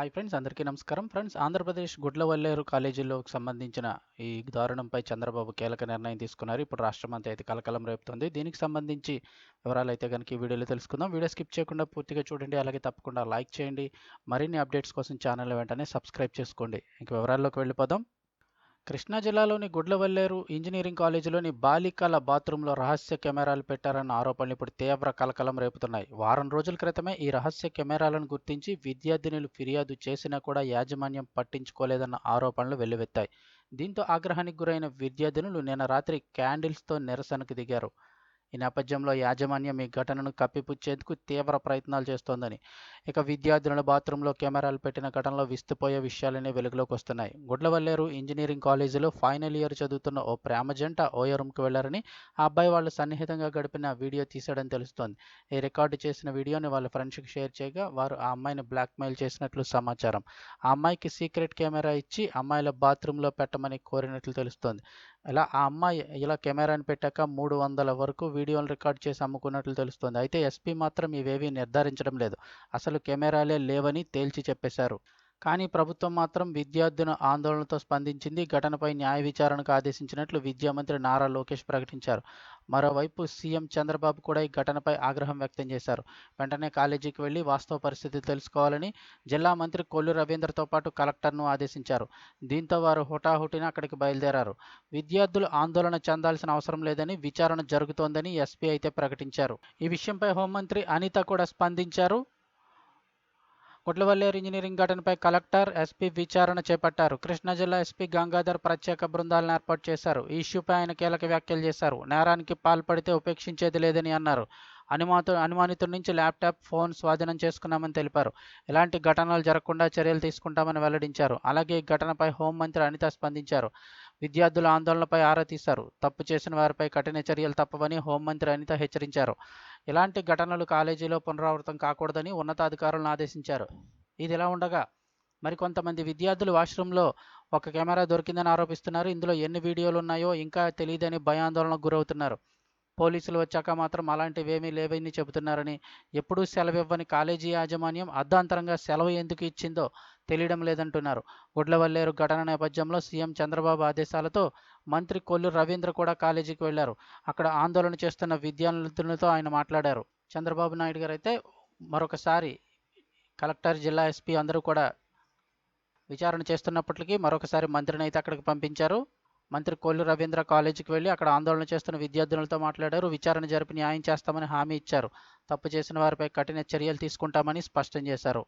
Hi friends అందరికీ నమస్కారం. Friends Andhra Pradesh Gudlavalleru కాలేజీలోకి సంబంధించిన ఈ దారుణంపై చంద్రబాబు కీలక నిర్ణయం తీసుకున్నారు. ఇప్పుడు రాష్ట్రం అంతా అయితే కలకలం రేపుతుంది. దీనికి సంబంధించి వివరాలు అయితే కనుక ఈ వీడియోలో తెలుసుకుందాం. వీడియో స్కిప్ చేయకుండా పూర్తిగా చూడండి. అలాగే తప్పకుండా లైక్ చేయండి. మరిన్ని అప్డేట్స్ కోసం ఛానల్ వెంటనే సబ్స్క్రైబ్ చేసుకోండి. ఇంక వివరాల్లోకి వెళ్ళిపోదాం. కృష్ణా జిల్లాలోని గుడ్లవల్లేరు ఇంజనీరింగ్ కాలేజీలోని బాలికల బాత్రూంలో రహస్య కెమెరాలు పెట్టారన్న ఆరోపణలు ఇప్పుడు తీవ్ర కలకలం రేపుతున్నాయి. వారం రోజుల క్రితమే ఈ రహస్య కెమెరాలను గుర్తించి విద్యార్థినులు ఫిర్యాదు చేసినా కూడా యాజమాన్యం పట్టించుకోలేదన్న ఆరోపణలు వెల్లువెత్తాయి. దీంతో ఆగ్రహానికి గురైన విద్యార్థినులు నిన్న రాత్రి క్యాండిల్స్తో నిరసనకు దిగారు. ఈ నేపథ్యంలో యాజమాన్యం ఈ ఘటనను కప్పిపుచ్చేందుకు తీవ్ర ప్రయత్నాలు చేస్తోందని. ఇక విద్యార్థులను బాత్రూంలో కెమెరాలు పెట్టిన ఘటనలో విస్తుపోయే విషయాలనే వెలుగులోకి వస్తున్నాయి. గుడ్లవల్లేరు ఇంజనీరింగ్ కాలేజీలో ఫైనల్ ఇయర్ చదువుతున్న ఓ ప్రేమ జంట ఓయో రూమ్కి వెళ్ళారని ఆ అబ్బాయి వాళ్ళు సన్నిహితంగా గడిపిన వీడియో తీశాడని తెలుస్తోంది. ఈ రికార్డు చేసిన వీడియోని వాళ్ళ ఫ్రెండ్స్కి షేర్ చేయగా వారు ఆ అమ్మాయిని బ్లాక్మెయిల్ చేసినట్లు సమాచారం. ఆ అమ్మాయికి సీక్రెట్ కెమెరా ఇచ్చి అమ్మాయిల బాత్రూంలో పెట్టమని కోరినట్లు తెలుస్తోంది. ఇలా ఆ అమ్మాయి ఇలా కెమెరాని పెట్టాక మూడు వందల వరకు వీడియోలు రికార్డ్ చేసి అమ్ముకున్నట్లు తెలుస్తోంది. అయితే ఎస్పీ మాత్రం ఇవేవీ నిర్ధారించడం లేదు. అసలు కెమెరాలే లేవని తేల్చి చెప్పేశారు. కానీ ప్రభుత్వం మాత్రం విద్యార్థుల ఆందోళనతో స్పందించింది. ఘటనపై న్యాయ విచారణకు ఆదేశించినట్లు విద్యామంత్రి నారా లోకేష్ ప్రకటించారు. మరోవైపు సీఎం చంద్రబాబు కూడా ఈ ఘటనపై ఆగ్రహం వ్యక్తం చేశారు. వెంటనే కాలేజీకి వెళ్ళి వాస్తవ పరిస్థితి తెలుసుకోవాలని జిల్లా మంత్రి కొల్లు రవీంద్రతో పాటు కలెక్టర్ను ఆదేశించారు. దీంతో వారు హుటాహుటిన అక్కడికి బయలుదేరారు. విద్యార్థులు ఆందోళన చెందాల్సిన అవసరం లేదని విచారణ జరుగుతోందని ఎస్పీ అయితే ప్రకటించారు. ఈ విషయంపై హోంమంత్రి అనిత కూడా స్పందించారు. గుడ్లవల్లేరు ఇంజనీరింగ్ ఘటనపై కలెక్టర్ ఎస్పీ విచారణ చేపట్టారు. కృష్ణా జిల్లా ఎస్పీ గంగాధర్ ప్రత్యేక బృందాలను ఏర్పాటు చేశారు. ఈ ఇష్యూపై ఆయన కీలక వ్యాఖ్యలు చేశారు. నేరానికి పాల్పడితే ఉపేక్షించేది లేదని అన్నారు. అనుమాతు అనుమానితుడి నుంచి ల్యాప్టాప్ ఫోన్ స్వాధీనం చేసుకున్నామని తెలిపారు. ఇలాంటి ఘటనలు జరగకుండా చర్యలు తీసుకుంటామని వెల్లడించారు. అలాగే ఈ ఘటనపై హోంమంత్రి అనిత స్పందించారు. విద్యార్థుల ఆందోళనపై ఆరా తీశారు. తప్పు చేసిన వారిపై కఠిన చర్యలు తప్పవని హోంమంత్రి అనిత హెచ్చరించారు. ఇలాంటి ఘటనలు కాలేజీలో పునరావృతం కాకూడదని ఉన్నతాధికారులను ఆదేశించారు. ఇది ఇలా ఉండగా మరికొంతమంది విద్యార్థులు వాష్రూంలో ఒక కెమెరా దొరికిందని ఆరోపిస్తున్నారు. ఇందులో ఎన్ని వీడియోలు ఉన్నాయో ఇంకా తెలియదని భయాందోళనకు గురవుతున్నారు. పోలీసులు వచ్చాక మాత్రం అలాంటివేమీ లేవని చెబుతున్నారని ఎప్పుడూ సెలవు ఇవ్వని కాలేజీ యాజమాన్యం అర్ధాంతరంగా సెలవు ఎందుకు ఇచ్చిందో తెలియడం లేదంటున్నారు. గుడ్లవల్లేరు ఘటన నేపథ్యంలో సీఎం చంద్రబాబు ఆదేశాలతో మంత్రి కొల్లు రవీంద్ర కూడా కాలేజీకి వెళ్ళారు. అక్కడ ఆందోళన చేస్తున్న విద్యార్థులతో ఆయన మాట్లాడారు. చంద్రబాబు నాయుడు గారు అయితే మరొకసారి కలెక్టర్ జిల్లా ఎస్పీ అందరూ కూడా విచారణ చేస్తున్నప్పటికీ మరొకసారి మంత్రిని అయితే అక్కడికి పంపించారు. మంత్రి కొల్లు రవీంద్ర కాలేజీకి వెళ్ళి అక్కడ ఆందోళన చేస్తున్న విద్యార్థులతో మాట్లాడారు. విచారణ జరిపి న్యాయం చేస్తామని హామీ ఇచ్చారు. తప్పు చేసిన వారిపై కఠిన చర్యలు తీసుకుంటామని స్పష్టం చేశారు.